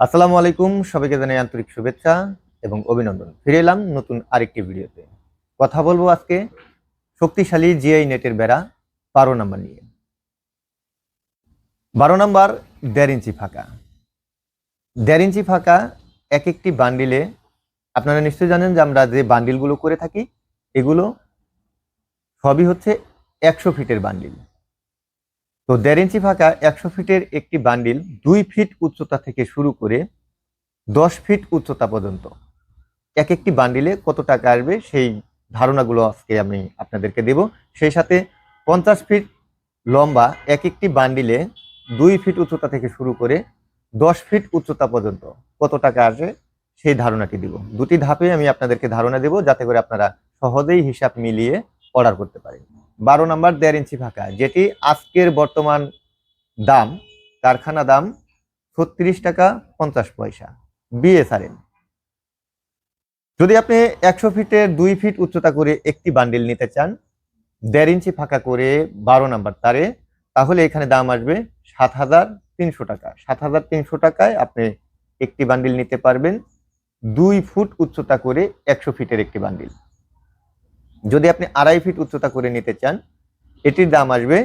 আসসালামু আলাইকুম, সবাইকে জানাই আন্তরিক শুভেচ্ছা এবং অভিনন্দন। ফিরে এলাম নতুন আরেকটি ভিডিওতে। কথা বলব আজকে শক্তিশালী জিআই নেটের বেড়া বারো নাম্বার নিয়ে। বারো নাম্বার, দেড় ইঞ্চি ফাঁকা। দেড় ইঞ্চি ফাঁকা এক একটি বান্ডিলে, আপনারা নিশ্চয়ই জানেন যে আমরা যে বান্ডিলগুলো করে থাকি, এগুলো সবই হচ্ছে একশো ফিটের বান্ডিল। তো দেড় ইঞ্চি ফাঁকা, একশো ফিটের একটি বান্ডিল, দুই ফিট উচ্চতা থেকে শুরু করে দশ ফিট উচ্চতা পর্যন্ত। এক একটি বান্ডিলে কত টাকা আসবে সেই ধারণাগুলো আজকে আমি আপনাদেরকে দেব। সেই সাথে পঞ্চাশ ফিট লম্বা এক একটি বান্ডিলে দুই ফিট উচ্চতা থেকে শুরু করে দশ ফিট উচ্চতা পর্যন্ত কত টাকা আসবে সেই ধারণাটি দিব। দুটি ধাপে আমি আপনাদেরকে ধারণা দেব যাতে করে আপনারা সহজেই হিসাব মিলিয়ে অর্ডার করতে পারেন। বারো নাম্বার দেড় ইঞ্চি ফাঁকা, যেটি আজকের বর্তমান দাম, কারখানা দাম ছত্রিশ টাকা পঞ্চাশ পয়সা বিএসআরএম যদি আপনি একশো ফিটের দুই ফিট উচ্চতা করে একটি বান্ডিল নিতে চান, দেড় ইঞ্চি ফাঁকা করে বারো নাম্বার তারে, তাহলে এখানে দাম আসবে সাত হাজার তিনশো টাকা। সাত হাজার তিনশো টাকায় আপনি একটি বান্ডিল নিতে পারবেন, দুই ফুট উচ্চতা করে একশো ফিটের একটি বান্ডিল। যদি আপনি আড়াই ফিট উচ্চতা করে নিতে চান, এটির দাম আসবে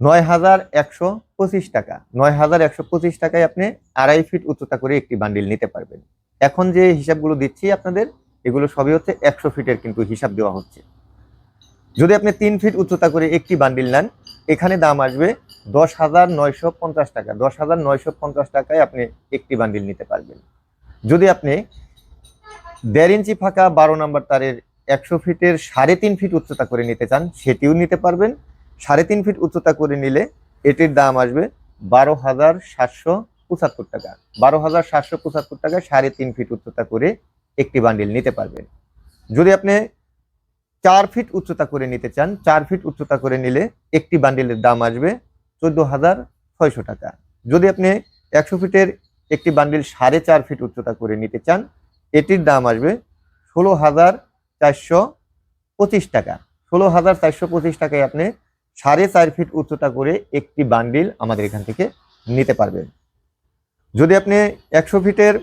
নয় হাজার একশো পঁচিশ টাকা। নয় হাজার একশো পঁচিশ টাকায় আপনি আড়াই ফিট উচ্চতা করে একটি বান্ডিল নিতে পারবেন। এখন যে হিসাবগুলো দিচ্ছি আপনাদের, এগুলো সবই হচ্ছে একশো ফিটের কিন্তু হিসাব দেওয়া হচ্ছে। যদি আপনি তিন ফিট উচ্চতা করে একটি বান্ডিল নেন, এখানে দাম আসবে দশ হাজার নয়শো পঞ্চাশ টাকা। দশ হাজার নয়শো পঞ্চাশ টাকায় আপনি একটি বান্ডিল নিতে পারবেন। যদি আপনি দেড় ইঞ্চি ফাঁকা বারো নাম্বার তারের একশো ফিটের সাড়ে তিন ফিট উচ্চতা করে নিতে চান, সেটিও নিতে পারবেন। সাড়ে তিন ফিট উচ্চতা করে নিলে এটির দাম আসবে বারো হাজার সাতশো পঁচাত্তর টাকা। বারো হাজার সাতশো পঁচাত্তর টাকা সাড়ে তিন ফিট উচ্চতা করে একটি বান্ডিল নিতে পারবেন। যদি আপনি চার ফিট উচ্চতা করে নিতে চান, চার ফিট উচ্চতা করে নিলে একটি বান্ডিলের দাম আসবে চোদ্দ হাজার ছয়শো টাকা। যদি আপনি একশো ফিটের একটি বান্ডিল সাড়ে চার ফিট উচ্চতা করে নিতে চান, এটির দাম আসবে ষোলো হাজার চারশো পঁচিশ টাকা। ষোলো হাজার চারশো পঁচিশ টাকায় আপনি সাড়ে চার ফিট উচ্চতা করে একটি বান্ডিল আমাদের এখান থেকে নিতে পারবেন। যদি আপনি একশো ফিটের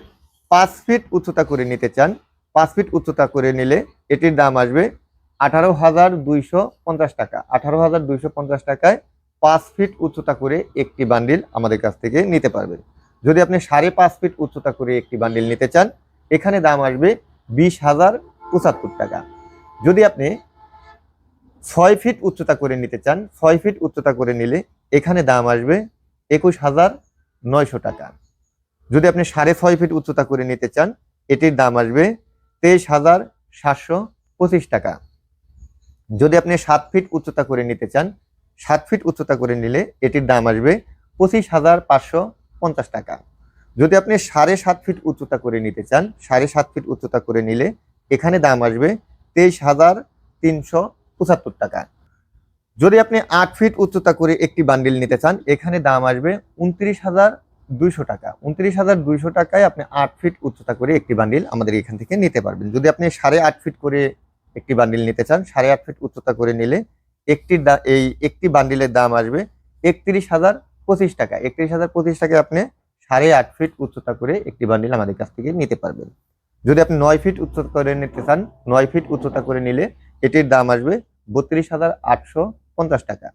পাঁচ ফিট উচ্চতা করে নিতে চান, পাঁচ ফিট উচ্চতা করে নিলে এটির দাম আসবে আঠারো হাজার দুইশো পঞ্চাশ টাকা। আঠারো হাজার দুইশো পঞ্চাশ টাকায় পাঁচ ফিট উচ্চতা করে একটি বান্ডিল আমাদের কাছ থেকে নিতে পারবেন। যদি আপনি সাড়ে পাঁচ ফিট উচ্চতা করে একটি বান্ডিল নিতে চান, এখানে দাম আসবে বিশ হাজার পঁচাত্তর টাকা। যদি আপনি ছয় ফিট উচ্চতা করে নিতে চান, ছয় ফিট উচ্চতা করে নিলে এখানে দাম আসবে একুশ হাজার নয়শো টাকা। যদি আপনি সাড়ে ছয় ফিট উচ্চতা করে নিতে চান, এটির দাম আসবে তেইশ হাজার সাতশো পঁচিশ টাকা। যদি আপনি সাত ফিট উচ্চতা করে নিতে চান, সাত ফিট উচ্চতা করে নিলে এটির দাম আসবে পঁচিশ হাজার পাঁচশো পঞ্চাশ টাকা। যদি আপনি সাড়ে সাত ফিট উচ্চতা করে নিতে চান, সাড়ে সাত ফিট উচ্চতা করে নিলে এখানে দাম আসবে তেইশ হাজার তিনশো পঁচাত্তর টাকা। যদি আপনি আট ফিট উচ্চতা করে একটি বান্ডিল নিতে চান, এখানে দাম আসবে উনত্রিশ হাজার দুইশো টাকা। উনত্রিশ হাজার দুইশো টাকায় আপনি আট ফিট উচ্চতা করে একটি বান্ডিল আমাদের এখান থেকে নিতে পারবেন। যদি আপনি সাড়ে আট ফিট করে একটি বান্ডিল নিতে চান, সাড়ে আট ফিট উচ্চতা করে নিলে একটির দা, এই একটি বান্ডিলের দাম আসবে একত্রিশ হাজার পঁচিশ টাকা। একত্রিশ হাজার পঁচিশ টাকায় আপনি সাড়ে আট ফিট উচ্চতা করে একটি বান্ডিল আমাদের কাছ থেকে নিতে পারবেন। যদি আপনি নয় ফিট উচ্চতা করে নিতে চান, নয় ফিট উচ্চতা করে নিলে এটির দাম আসবে বত্রিশ হাজার আটশো পঞ্চাশ টাকা।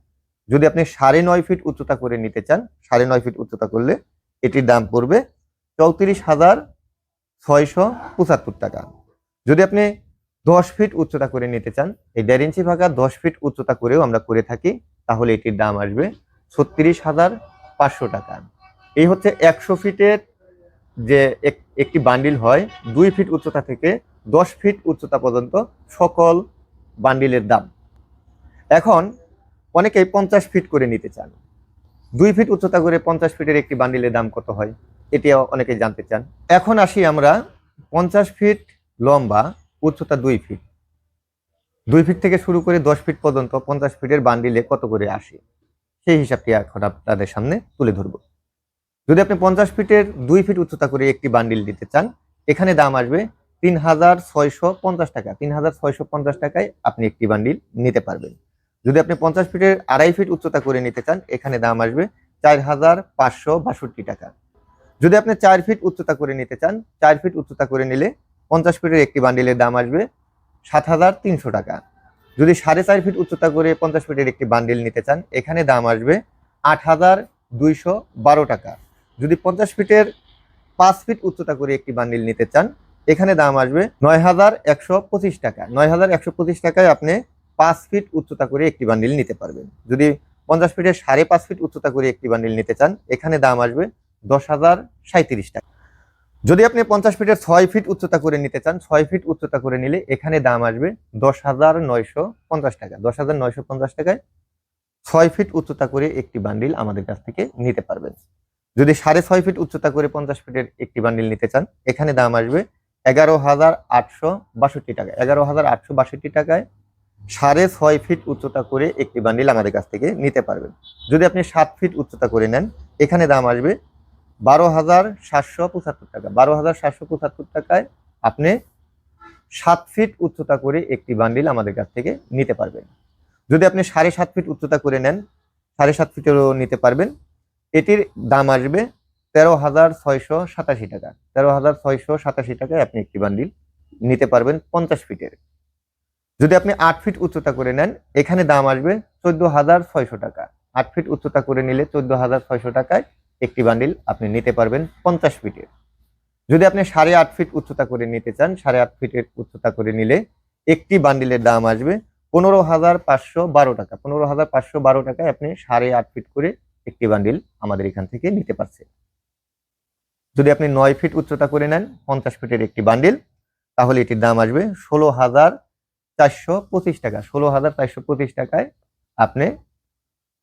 যদি আপনি সাড়ে নয় ফিট উচ্চতা করে নিতে চান, সাড়ে নয় ফিট উচ্চতা করলে এটির দাম পড়বে চৌত্রিশ হাজার ছয়শো পঁচাত্তর টাকা। যদি আপনি দশ ফিট উচ্চতা করে নিতে চান, এই দেড় ইঞ্চি ফাঁকা দশ ফিট উচ্চতা করেও আমরা করে থাকি, তাহলে এটির দাম আসবে ছত্রিশ হাজার পাঁচশো টাকা। এই হচ্ছে একশো ফিটের যে এক- একটি বান্ডিল হয় দুই ফিট উচ্চতা থেকে দশ ফিট উচ্চতা পর্যন্ত সকল বান্ডিলের দাম। এখন অনেকেই পঞ্চাশ ফিট করে নিতে চান। দুই ফিট উচ্চতা করে পঞ্চাশ ফিটের একটি বান্ডিলের দাম কত হয় এটিও অনেকেই জানতে চান। এখন আসি আমরা পঞ্চাশ ফিট লম্বা, উচ্চতা দুই ফিট। দুই ফিট থেকে শুরু করে দশ ফিট পর্যন্ত পঞ্চাশ ফিটের বান্ডিলে কত করে আসে? সেই হিসাবটি এখন আপনাদের সামনে তুলে ধরবো। যদি আপনি পঞ্চাশ ফিটের দুই ফিট উচ্চতা করে একটি বান্ডিল দিতে চান, এখানে দাম আসবে তিন হাজার ছয়শো পঞ্চাশ টাকা। তিন হাজার ছয়শো পঞ্চাশ টাকায় আপনি একটি বান্ডিল নিতে পারবেন। যদি আপনি পঞ্চাশ ফিটের আড়াই ফিট উচ্চতা করে নিতে চান, এখানে দাম আসবে চার হাজার পাঁচশো বাষট্টি টাকা। যদি আপনি চার ফিট উচ্চতা করে নিতে চান, চার ফিট উচ্চতা করে নিলে পঞ্চাশ ফিটের একটি বান্ডিলের দাম আসবে সাত হাজার তিনশো টাকা। যদি সাড়ে চার ফিট উচ্চতা করে পঞ্চাশ ফিটের একটি বান্ডিল নিতে চান, এখানে দাম আসবে আট হাজার দুইশো বারো টাকা। যদি পঞ্চাশ ফিটের পাঁচ ফিট উচ্চতা করে একটি বান্ডিল নিতে চান, এখানে দাম আসবে নয় হাজার একশো পঁচিশ টাকা। নয় হাজার একশো পঁচিশ টাকায় আপনি পাঁচ ফিট উচ্চতা করে একটি বান্ডিল নিতে পারবেন। যদি পঞ্চাশ ফিটের সাড়ে পাঁচ ফিট উচ্চতা করে একটি বান্ডিল নিতে চান, এখানে দাম আসবে দশ হাজার সাঁত্রিশ টাকা। যদি আপনি পঞ্চাশ ফিটের ছয় ফিট উচ্চতা করে নিতে চান, ছয় ফিট উচ্চতা করে নিলে এখানে দাম আসবে দশ হাজার নয়শো পঞ্চাশ টাকা। দশ হাজার নয়শো পঞ্চাশ টাকায় ছয় ফিট উচ্চতা করে একটি বান্ডিল আমাদের কাছ থেকে নিতে পারবেন। যদি সাড়ে ছয় ফিট উচ্চতা করে পঞ্চাশ ফিটের একটি বান্ডিল নিতে চান, এখানে দাম আসবে এগারো হাজার আটশো বাষট্টি টাকা এগারো হাজার আটশো বাষট্টি টাকায় সাড়ে ছয় ফিট উচ্চতা করে একটি বান্ডিল আমাদের কাছ থেকে নিতে পারবেন। যদি আপনি সাত ফিট উচ্চতা করে নেন, এখানে দাম আসবে বারো হাজার সাতশো পঁচাত্তর টাকা। বারো হাজার সাতশো পঁচাত্তর টাকায় আপনি সাত ফিট উচ্চতা করে একটি বান্ডিল আমাদের কাছ থেকে নিতে পারবেন। যদি আপনি সাড়ে সাত ফিট উচ্চতা করে নেন, সাড়ে সাত ফিটেরও নিতে পারবেন। এটির দাম আসবে তেরো হাজার ছয়শো সাতাশি টাকা। তেরো হাজার ছয়শো সাতাশি টাকায় আপনি একটি বান্ডিল নিতে পারবেন পঞ্চাশ ফিটের। যদি আপনি আট ফিট উচ্চতা করে নেন, এখানে দাম আসবে চোদ্দ হাজার ছয়শো টাকা। আট ফিট উচ্চতা করে নিলে চোদ্দ হাজার ছয়শো টাকায় একটি বান্ডিল আপনি নিতে পারবেন পঞ্চাশ ফিটের। যদি আপনি সাড়ে আট ফিট উচ্চতা করে নিতে চান, সাড়ে আট ফিটের উচ্চতা করে নিলে একটি বান্ডিলের দাম আসবে পনেরো হাজার পাঁচশো বারো টাকা। পনেরো হাজার পাঁচশো বারো টাকায় আপনি সাড়ে আট ফিট করে একটি বান্ডিল আমাদের এখান থেকে নিতে পারছেন যদি আপনি নয় ফিট উচ্চতা করে নেন, পঞ্চাশ ফিটের একটি বান্ডিল তাহলে এটির দাম আসবে ষোলো হাজার চারশো পঁচিশ টাকা। ষোলো হাজার চারশো পঁচিশ টাকায় আপনি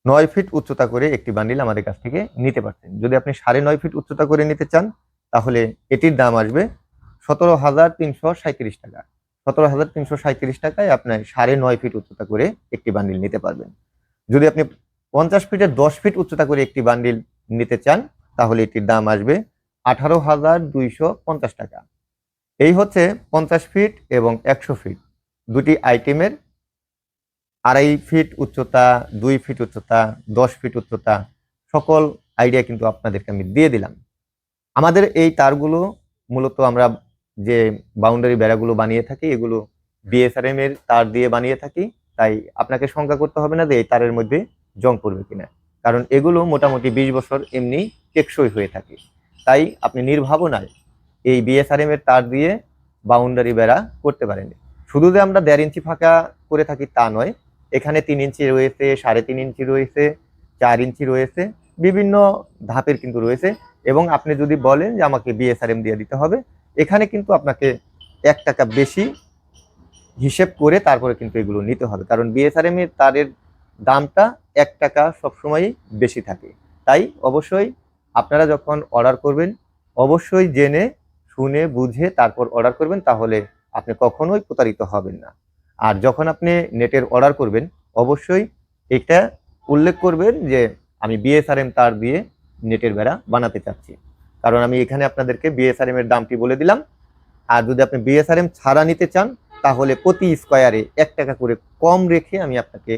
নয় ফিট উচ্চতা করে একটি বান্ডিল আমাদের কাছ থেকে নিতে পারছেন। যদি আপনি সাড়ে নয় ফিট উচ্চতা করে নিতে চান, তাহলে এটির দাম আসবে সতেরো হাজার তিনশো সাঁত্রিশ টাকা। সতেরো হাজার তিনশো সাঁত্রিশ টাকায় আপনার সাড়ে নয় ফিট উচ্চতা করে একটি বান্ডিল নিতে পারবেন। যদি আপনি পঞ্চাশ ফিটের দশ ফিট উচ্চতা করে একটি বান্ডিল নিতে চান, তাহলে এটির দাম আসবে আঠারো হাজার দুইশো পঞ্চাশ টাকা। এই হচ্ছে পঞ্চাশ ফিট এবং একশো ফিট, দুটি আইটেমের আড়াই ফিট উচ্চতা, দুই ফিট উচ্চতা, দশ ফিট উচ্চতা, সকল আইডিয়া কিন্তু আপনাদেরকে আমি দিয়ে দিলাম। আমাদের এই তারগুলো মূলত আমরা যে বাউন্ডারি বেড়াগুলো বানিয়ে থাকি, এগুলো বিএসআরএম এর তার দিয়ে বানিয়ে থাকি, তাই আপনাকে শঙ্কা করতে হবে না যে এই তারের মধ্যে জং পড়বে কিনা। কারণ এগুলো মোটামুটি বিশ বছর এমনি টেকসই হয়ে থাকে। তাই আপনি নির্ভাবনায় এই বিএসআরএম এর তার দিয়ে বাউন্ডারি বেড়া করতে পারেন শুধু যে আমরা দেড় ইঞ্চি ফাঁকা করে থাকি তা নয়, এখানে তিন ইঞ্চি রয়েছে, সাড়ে তিন ইঞ্চি রয়েছে, চার ইঞ্চি রয়েছে, বিভিন্ন ধাপের কিন্তু রয়েছে। এবং আপনি যদি বলেন যে আমাকে বিএসআরএম দিয়ে দিতে হবে, এখানে কিন্তু আপনাকে এক টাকা বেশি হিসেব করে তারপরে কিন্তু এগুলো নিতে হবে। কারণ বিএসআরএম এর তারের দামটা এক টাকা সবসময়ই বেশি থাকে। তাই অবশ্যই আপনারা যখন অর্ডার করবেন, অবশ্যই জেনে, শুনে, বুঝে তারপর অর্ডার করবেন, তাহলে আপনি কখনোই প্রতারিত হবেন না। আর যখন আপনি নেটের অর্ডার করবেন, অবশ্যই এটা উল্লেখ করবেন যে আমি বিএসআরএম তার দিয়ে নেটের বেড়া বানাতে চাচ্ছি। কারণ আমি এখানে আপনাদেরকে বিএসআরএম এর দামটি বলে দিলাম। আর যদি আপনি বিএসআরএম ছাড়া নিতে চান, তাহলে প্রতি স্কোয়ারে এক টাকা করে কম রেখে আমি আপনাকে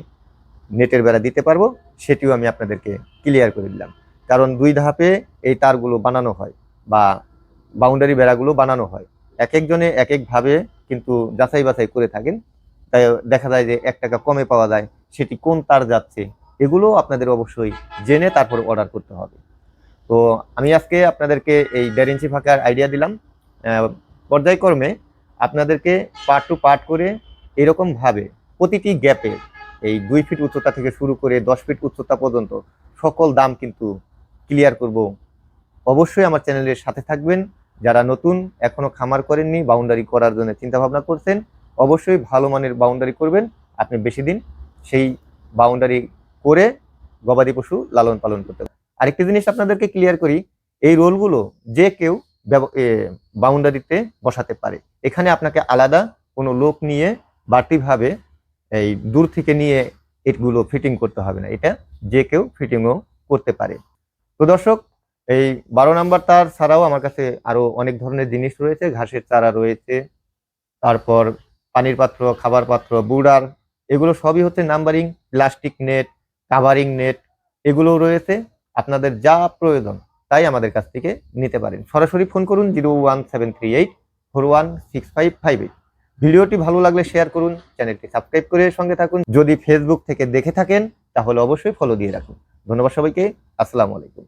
নেটের বেড়া দিতে পারব, সেটিও আমি আপনাদেরকে ক্লিয়ার করে দিলাম। কারণ দুই ধাপে এই তারগুলো বানানো হয় বা বাউন্ডারি বেড়াগুলো বানানো হয়। এক একজনে এক একভাবে কিন্তু যাচাই বাছাই করে থাকেন। তাই দেখা যায় যে এক টাকা কমে পাওয়া যায়, সেটি কোন তার যাচ্ছে, এগুলো আপনাদের অবশ্যই জেনে তারপর অর্ডার করতে হবে। তো আমি আজকে আপনাদেরকে এই দেড় ইঞ্চি ফাঁকার আইডিয়া দিলাম। পর্যায়ক্রমে আপনাদেরকে পার্ট টু পার্ট করে এরকমভাবে প্রতিটি গ্যাপে এই দুই ফিট উচ্চতা থেকে শুরু করে দশ ফিট উচ্চতা পর্যন্ত সকল দাম কিন্তু ক্লিয়ার করব। অবশ্যই আমার চ্যানেলের সাথে থাকবেন। যারা নতুন, এখনও খামার করেননি বাউন্ডারি করার জন্য চিন্তা ভাবনা করছেন, অবশ্যই ভালো মানের বাউন্ডারি করবেন। আপনি বেশি দিন সেই বাউন্ডারি করে গবাদি পশু লালন পালন করতে পারেন। আরেকটি জিনিস আপনাদেরকে ক্লিয়ার করি, এই রোলগুলো যে কেউ বাউন্ডারিতে বসাতে পারে। এখানে আপনাকে আলাদা কোনো লোক নিয়ে বাড়তিভাবে এই দূর থেকে নিয়ে এগুলো ফিটিং করতে হবে না। এটা যে কেউ ফিটিংও করতে পারে। তো দর্শক, এই বারো নাম্বার তার ছাড়াও আমার কাছে আরও অনেক ধরনের জিনিস রয়েছে। ঘাসের চারা রয়েছে, তারপর পানির পাত্র, খাবার পাত্র, বুড়ার, এগুলো সবই হচ্ছে numbering plastic net covering net এগুলোও রয়েছে। আপনাদের যা প্রয়োজন তাই আমাদের কাছ থেকে নিতে পারেন। সরাসরি ফোন করুন zero one seven three eight four one six five five eight. ভিডিওটি ভালো লাগলে শেয়ার করুন, চ্যানেলটি সাবস্ক্রাইব করে সঙ্গে থাকুন। যদি ফেসবুক থেকে দেখে থাকেন, তাহলে অবশ্যই ফলো দিয়ে রাখুন। ধন্যবাদ সবাইকে, আসসালামু আলাইকুম।